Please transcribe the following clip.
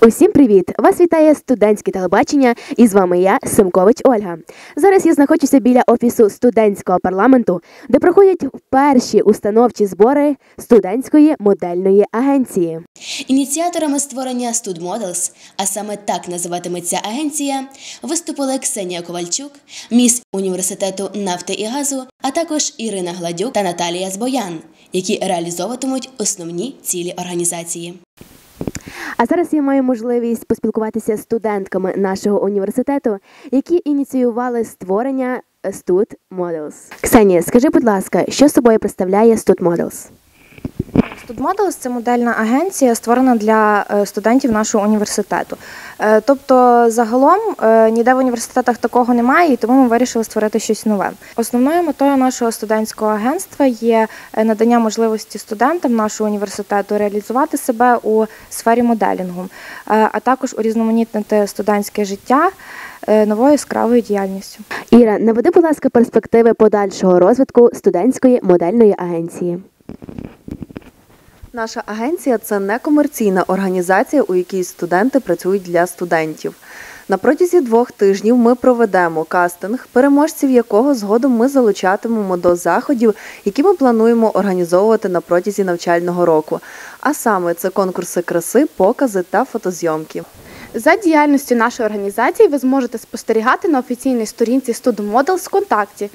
Усім привіт! Вас вітає студентське телебачення, і з вами я, Семкович Ольга. Зараз я знаходжуся біля офісу студентського парламенту, де проходять перші установчі збори студентської модельної агенції. Ініціаторами створення Stud а саме так називатиметься агенція, виступили Ксенія Ковальчук, міс університету нафти і газу, а також Ірина Гладюк та Наталія Збоян, які реалізовуватимуть основні цілі організації. А зараз я маю можливість поспілкуватися з студентками нашого університету, які ініціювали створення Stud Models. Ксенія, скажи, будь ласка, що собою представляє Stud Models? Studmodels – це модельна агенція, створена для е, студентів нашого університету. Е, Тобто, загалом е, ніде в університетах такого немає, і тому ми вирішили створити щось нове. Основною метою нашого студентського агентства є надання можливості студентам нашого університету реалізувати себе у сфері моделінгу, а також урізноманітнити студентське життя новою яскравою діяльністю. Іра, наведи, будь ласка, перспективи подальшого розвитку студентської модельної агенції. Наша агенція це некомерційна організація, у якій студенти працюють для студентів. На протязі двох тижнів ми проведемо кастинг, переможців якого згодом ми залучатимемо до заходів, які ми плануємо організовувати на протязі навчального року. А саме це конкурси краси, покази та фотозйомки. За діяльністю нашої організації ви зможете спостерігати на офіційній сторінці Student Models ВКонтакті.